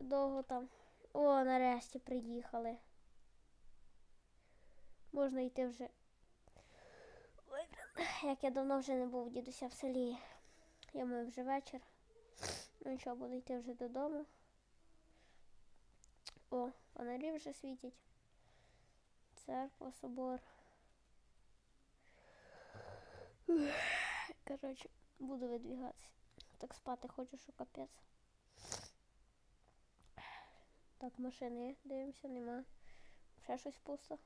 Ще довго там. О, нарешті приїхали. Можна йти вже. Ой, як я давно вже не був дідуся в селі. Я маю вже вечір. Ну нічого, буду йти вже додому. О, фонарі вже світять. Церква, собор. Ух, Коротше, буду видвігатися. Так спати хочу, що капець. Так, машини дивимося, нема. Ще щось пусто.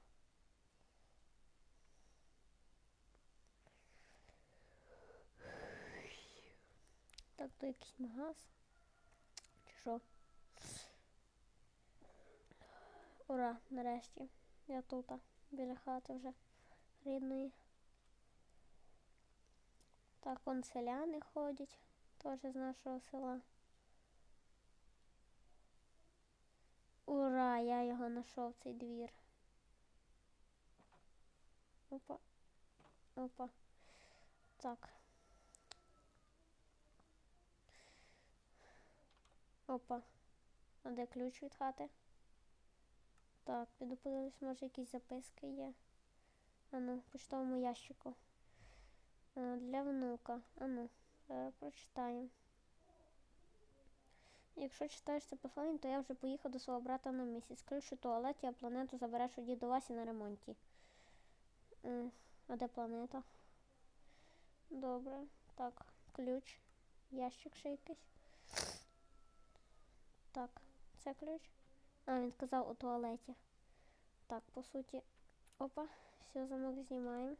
Так, то якийсь магаз. Чи що? Ура, нарешті. Я тут, біля хати вже рідної. Так, вон селяни ходять, теж з нашого села. Ура, я його знайшов, цей двір. Опа. Опа. Так. Опа. А де ключ від хати? Так, піду подивлюсь, може якісь записки є. А ну, почтовому ящику. А, для внука. А ну, прочитаємо. Якщо читаєш це послання, то я вже поїхав до свого брата на місяць. Ключ у туалеті, а планету забереш у діду Васі на ремонті. А де планета? Добре. Так, ключ. Ящик ще якийсь. Так, це ключ. А, він казав у туалеті. Так, по суті. Опа, все, замок знімаємо.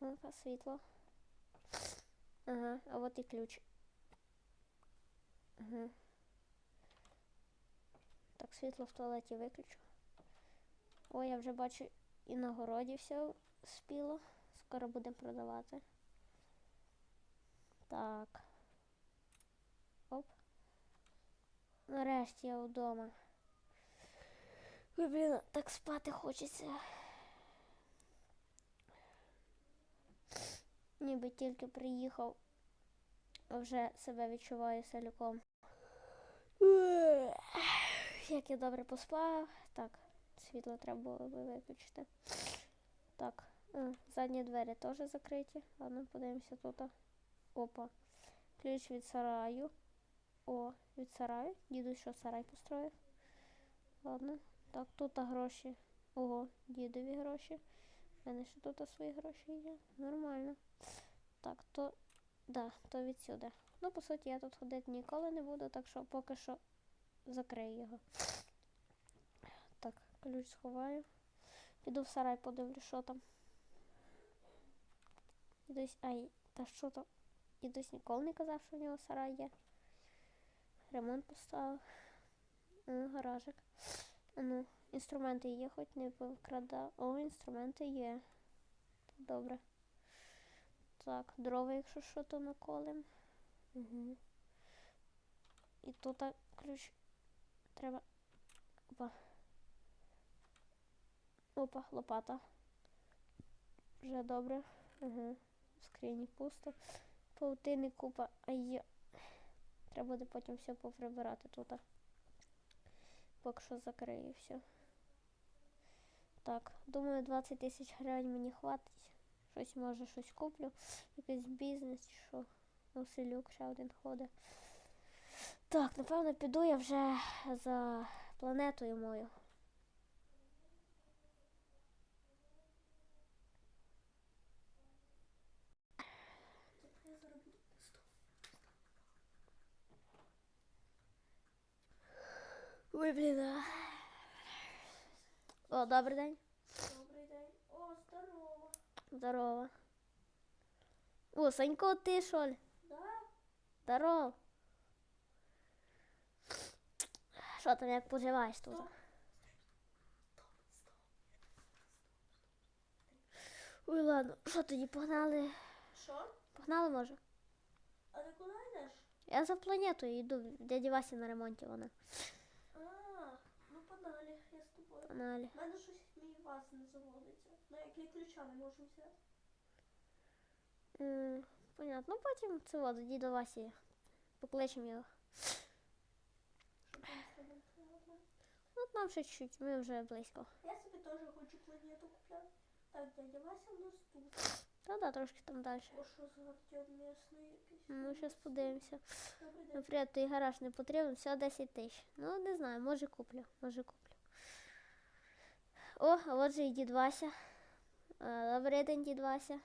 Опа, світло. Ага, а от і ключ. Ага. Так, світло в туалеті виключу. О, я вже бачу і на городі все спіло. Скоро будемо продавати. Так. Оп. Нарешті я вдома. Ой, блін, так спати хочеться. Ніби тільки приїхав, вже себе відчуваю селюком. Як я добре поспав. Так, світло треба було би виключити. Так, задні двері теж закриті. Ладно, подивимося тут. Опа. Ключ від сараю. О, від сараю. Діду що сарай построїв. Ладно. Так, тут гроші. Ого, дідові гроші. У мене ще тут свої гроші є. Нормально. Так, то. Да, то відсюди. Ну, по суті, я тут ходити ніколи не буду, так що поки що закрию його. Так, ключ сховаю. Піду в сарай, подивлю, що там. Дідусь, ай, та що там? Дідусь ніколи не казав, що в нього сарай є. Ремонт поставив. А, гаражик. Ну, інструменти є, хоч не повкрадав. О, інструменти є. Добре. Так, дрова, якщо що, то наколем. Угу. І тут ключ треба. Опа. Опа, лопата. Вже добре. Угу. В скрині пусто. Паутини купа. А є. Треба буде потім все поприбирати тут. Поки що закрию все. Так, думаю, 20 тисяч гривень мені хватить. Щось може щось куплю. Якийсь бізнес що. Василюк ще один ходить. Так, напевно, піду я вже за планетою мою. Ой, блін. О, добрий день. Здорово. О, Санько, ти що ли? Да? Здорово. Що там, як поживаєш тут? Ой, ладно, що тоді погнали? Що? Погнали, може? А ти куди йдеш? Я за планетою йду, в дяді Васі на ремонті вона. А, ну погнали, я з тобою. Погнали. У мене щось мій вас не заводиться. Ну, як я ключа не можу взяти. М, Понятно, ну потім це от, діда Васі. Покличемо його. Ну, нам ще чуть, ми вже близько. Я собі теж хочу планету купляти. Так, дядя Вася в нас тут. Та да, трошки там далі. О, що за місний якийсь? Ну, зараз подивимося. Наприклад, той гараж не потрібен, всього 10 тисяч. Ну, не знаю, може куплю, може куплю. О, а от же і дід Вася. Е, Добрий день, дід Вася.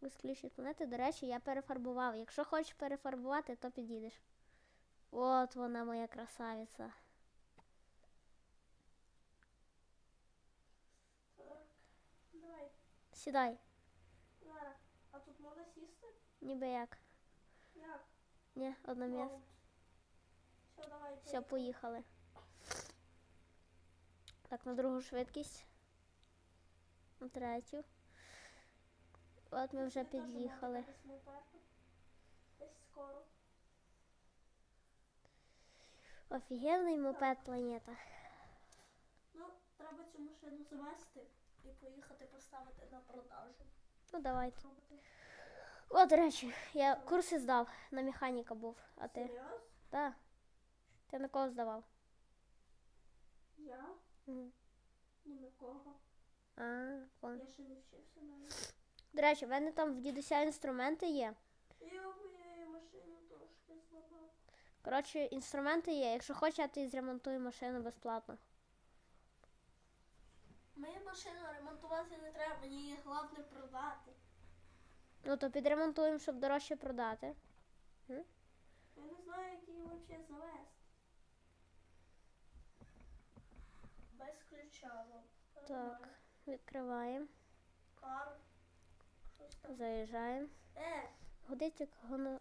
Розключить планети. До речі, я перефарбував. Якщо хочеш перефарбувати, то підійдеш. От вона моя красавиця. Давай, Сідай, Лара, а тут можна сісти? ніби як. Як? Ні, одне місце. Все, давай. Все, поїхали. Так, на другу швидкість. Третю. От ми вже під'їхали. Офігенний мопед планета. Ну, треба цю машину завести і поїхати поставити на продажу. Ну давайте. О, до речі, я курси здав, на механіка був. А ти? Серйоз? Так. Ти на кого здавав? Я? Мгм. Ні на кого. А, вон. Я ще не вчився навіть. До речі, в мене там в дідуся інструменти є. Я моєю машину трошки зламав. Коротше, інструменти є. Якщо хочеш, я тобі зремонтую машину безплатно. Мою машину ремонтувати не треба, мені її головне продати. Ну то підремонтуємо, щоб дорожче продати. Я не знаю, як її взагалі завести. Без ключа. ну. Так, відкриваємо, Кар. Заїжджаємо. Е, як гоно-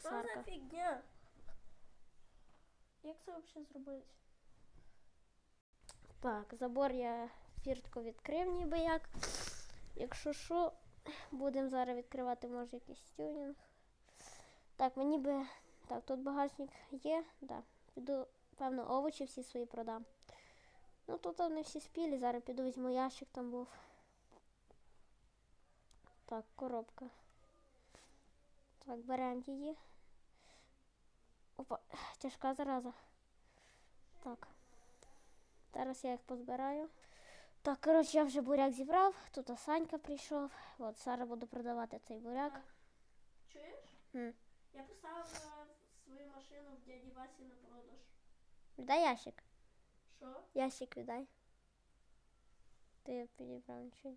що за фігня? Як це взагалі зробити? Так, забор я фіртку відкрив ніби як. Якщо що, будемо зараз відкривати, може, якийсь тюнінг. Так, мені би. Так, тут багажник є, да. Піду, певно, овочі всі свої продам. Ну тут вони всі спілі, зараз піду візьму ящик там був. Так, коробка. Так, беремо її. Опа, тяжка зараза. Так. Зараз я їх позбираю. Так, коротше, я вже буряк зібрав. Тут Санька прийшов. От зараз буду продавати цей буряк. Чуєш? М. Я поставила свою машину в дяді Васі на продаж. Віддай ящик. Що? Ящик віддай. Ти підібрав нічого.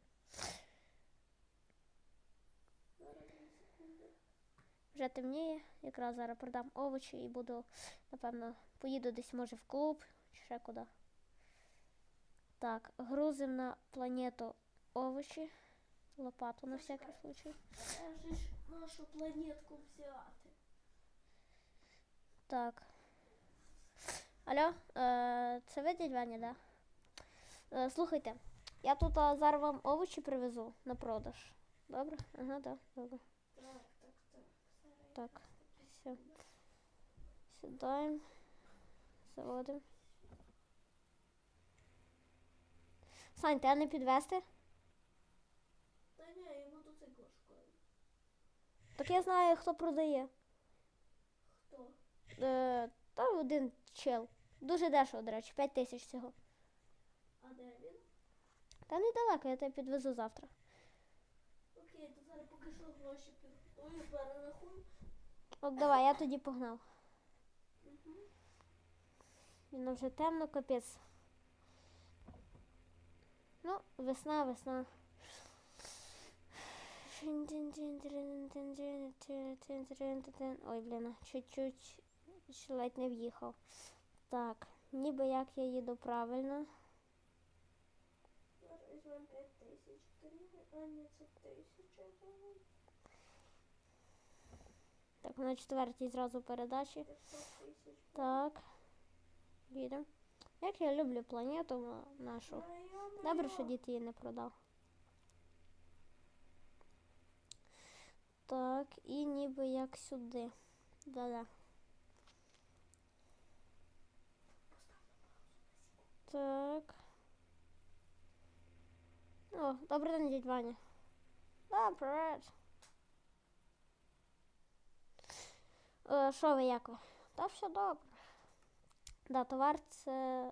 Вже темніє, якраз зараз продам овочі і буду, напевно, поїду десь може в клуб чи ще куди. Так, грузимо на планету овочі. Лопату на всякий случай. Я ж нашу планетку взяти. Так. Алло, е, це ви дядь Ваня, да? Е, слухайте, я тут зараз вам овочі привезу на продаж. Добре? Ага, да, добре. Так, все. Сідаємо. Заводимо. Сань, тебе не підвести? Та ні, я мотоцикл шкодую. Так я знаю, хто продає. Хто? Е, та один чел. Дуже дешево, до речі, 5 тисяч всього. А де він? Та недалеко, я тебе підвезу завтра. Окей, то зараз поки що гроші підготую, перерахую. От давай, я тоді погнав. Угу. Він вже темно, капець. Ну, весна, весна. Ой, блін, чуть-чуть ще ледь не в'їхав. Так, ніби як я їду правильно. Зараз візьмемо 5 а ні, це тисяча гривень. Так, на четвертій зразу передачі. Так. Їдемо. Як я люблю планету нашу. Добре, що дід її не продав. Так, і ніби як сюди. Да-да. Так. О, добрий день, дядь Ваня. Да, привет. Е, Що ви, як ви? Та все добре. Да, товар це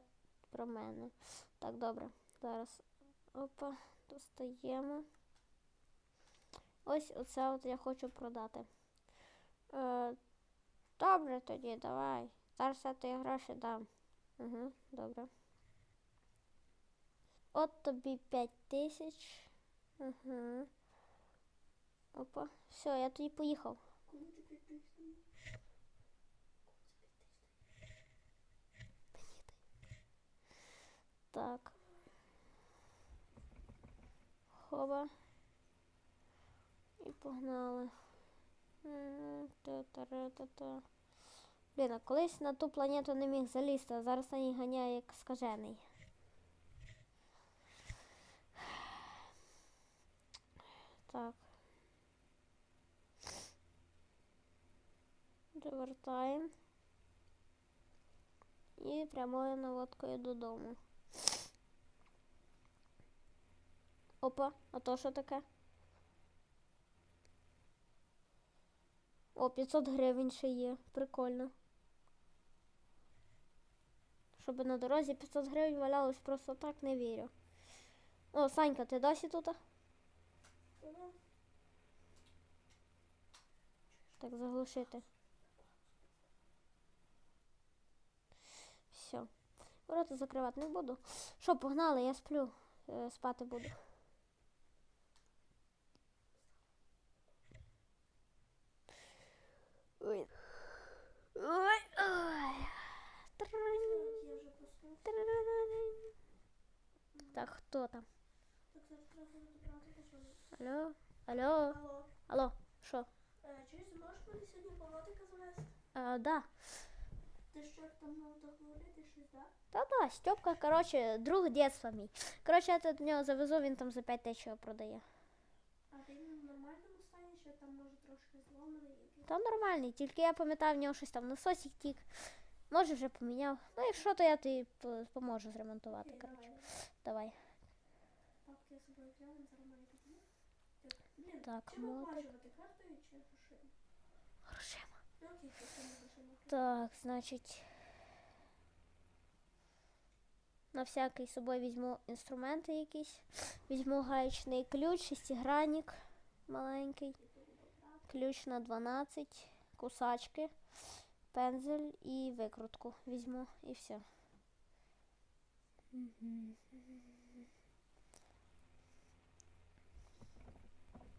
про мене. Так, добре. Зараз. Опа, достаємо. Ось оце от я хочу продати. Е, добре тоді, давай. Зараз я тобі гроші дам. Угу, добре. От тобі 5 тисяч. Угу. Опа. Все, я тоді поїхав. Так. Хоба. І погнали. Блін, а колись на ту планету не міг залізти, а зараз на ній ганяє як скажений. Так. Довертаємо. І прямою наводкою додому. Опа, а то що таке? О, 500 гривень ще є. Прикольно. Щоб на дорозі 500 гривень валялось просто так, не вірю. О, Санька, ти досі тут? Вона Так, заглушити. Все. Ворота закривати не буду. Що, погнали, я сплю. Е, спати буду. Ой. Ой, ой. Так, хто там? Алло? Алло. Алло, що? Е, Чи зможеш мене сьогодні болотика завести? А, да. Ти що там договорити щось, так? Да? Та-да, Степка, коротше, друг дєтства мій. Коротше, я тут нього завезу, він там за 5 тисяч продає. А він в нормальному стані, що там може трошки зломаний? Та нормальний, тільки я пам'ятав, в нього щось там насосик тік. Може вже поміняв. Ну, якщо, то я тобі поможу зремонтувати. Коротше. давай. Папки я собою взяла, зараз мені. Блін, Так, чим мотик. оплачувати картою чи грошима? Грошима. Ну окей, то це не грошима. Так, значить. На всякий з собою візьму інструменти якісь. Візьму гаечний ключ, шестигранник маленький. Ключ на 12, кусачки, пензель і викрутку візьму і все.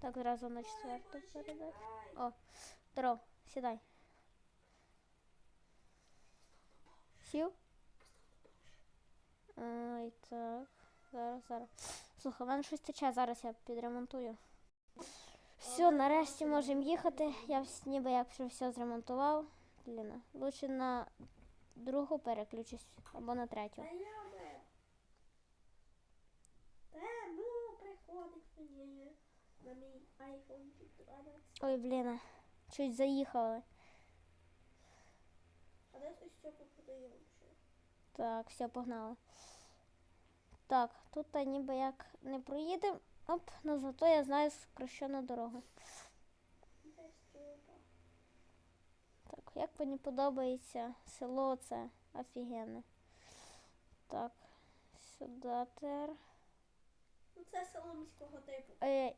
Так, зразу на четверту передати. О, здоров, сідай. Сів? Ой, так. Зараз, зараз. Слухай, в мене щось тече, зараз я підремонтую. Все, нарешті можемо їхати. Я ніби як вже все зремонтував. Блін, лучше на другу переключусь або на третю. Та я би. Та приходить мені на мій iPhone 12. Ой, блін, чуть заїхали. А де той Степа подає? Так, все, погнали. Так, тут ніби як не проїдемо. Оп, ну зато я знаю скрещену дорогу. Так, як мені подобається село, це офігенне. Так, сюди тер. Ну це село міського типу. Ей.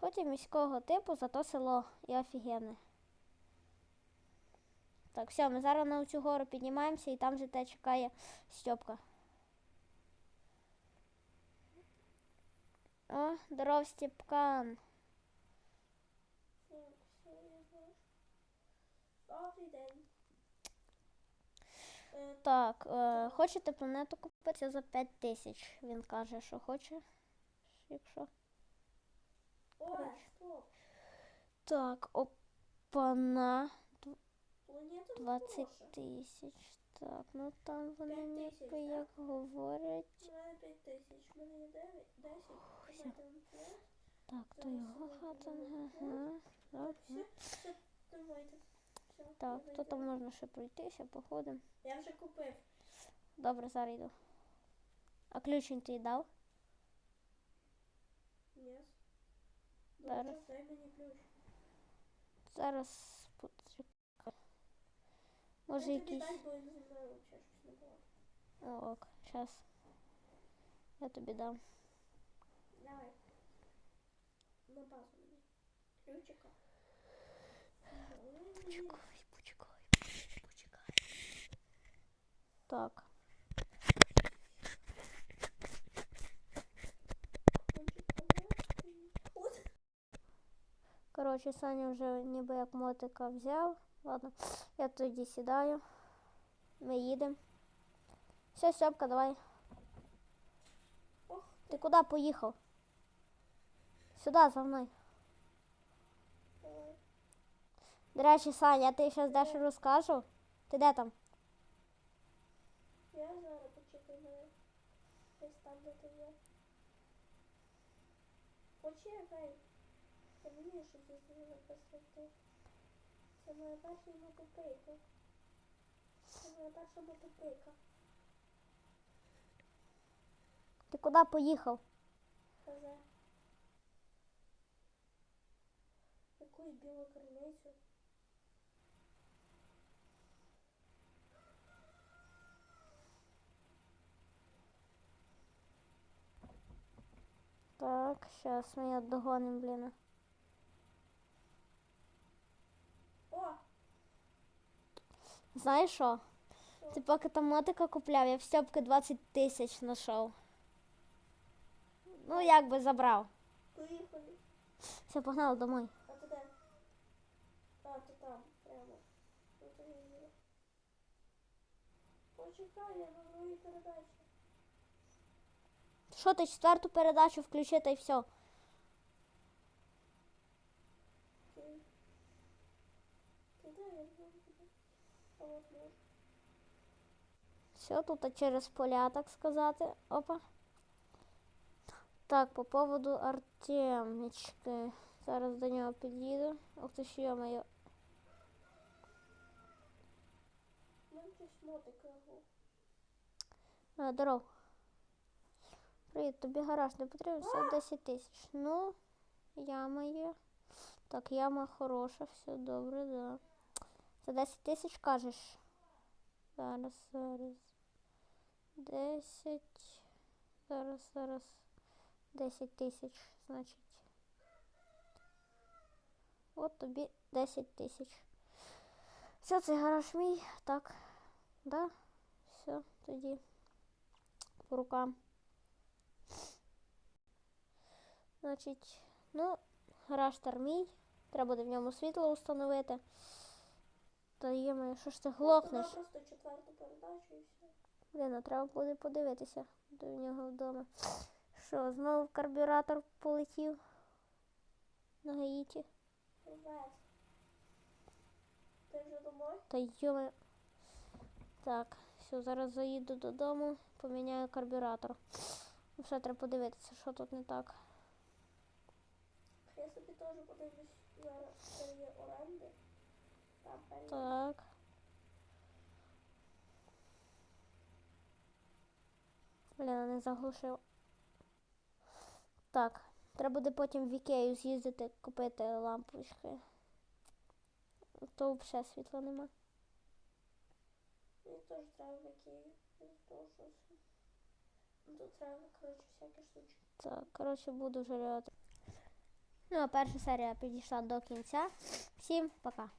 Хоч і міського типу, зато село і офігенне. Так, все, ми зараз на цю гору піднімаємося і там вже те чекає Стьопка. О, здоров, Степкан. Добрий день. Так, е, хочете планету купити за 5 тисяч. Він каже, що хоче. Якщо. Так, опана. Планета 20 тисяч. Так, ну там вони ніби як говорять. У мене 5 тисяч, у мене є 9, 10. Все. Давайте вам п'ять. Так, то його хата. Ага. Все, давайте. Так, то там можна ще пройтися, походимо. Я вже купив. Добре, зараз йду. А ключ він тобі дав? Ні. Зараз. Дай мені ключ. Зараз було. О, ок, щас. Я тобі дам. Давай. На базу мені. Ключика. Почекай, почекай, почекай. Так. От. Коротше, Саня вже ніби як мотика взяв. Ладно, я тоді сідаю. Ми їдемо. Все, Сьопка, давай. Ох, Ти куди поїхав? Сюди за мною. До речі, Саня, я тобі зараз дещо розкажу. Ти де там? Я зараз почекаю десь там, де ти є. Почекай. Це мені щось зробили посвяти. Це моя перша мотопейка. Це моя перша мотопейка. Ти куди поїхав? Казе. Якусь білу криницю. Так, зараз ми його догонимо, блін. О! Знаєш що? Ти поки там мотика купляв, я в Стьопки 20 тисяч знайшов. Ну, як би забрав. Поїхали. Все, погнали домой. А ти де? А, ти там, прямо. Ну я. Почекай, я на новій передачі. Що ти четверту передачу включи та й все. Ти. Ти де я знову тебе? А от можу. Все, тут через поля, так сказати. Опа. Так, по поводу Артемічки. Зараз до нього під'їду. Ох ти ж був. А, здоров. Привіт, тобі гараж не потрібен, все 10 тисяч. Ну, яма є. Так, яма хороша, все добре, да. За 10 тисяч кажеш. Зараз, зараз. 10. Зараз, зараз. 10 тисяч, значить. От тобі 10 тисяч. Все, цей гараж мій. Так. Да? Все, тоді по рукам. Значить, ну, гараж мій. Треба буде в ньому світло установити. Та є що ж ти глохнеш? Просто четверту передачу і все. Блін, а треба буде подивитися до нього вдома. Що, знову карбюратор полетів на Гаїті? Ти вже домой? Та йоме. Так, все, зараз заїду додому, поміняю карбюратор. Ну, Все треба подивитися, що тут не так. Я собі теж подивлюсь зараз, є оренди. Там перед. Так. Блін, не заглушив. Так, треба буде потім в Ікею з'їздити, купити лампочки. То взагалі світла нема. Мені теж треба в Ікею. Ну, Тут треба, коротше, всякі штучки. Так, коротше, буду вже. реагувати. Ну, а перша серія підійшла до кінця. Всім пока.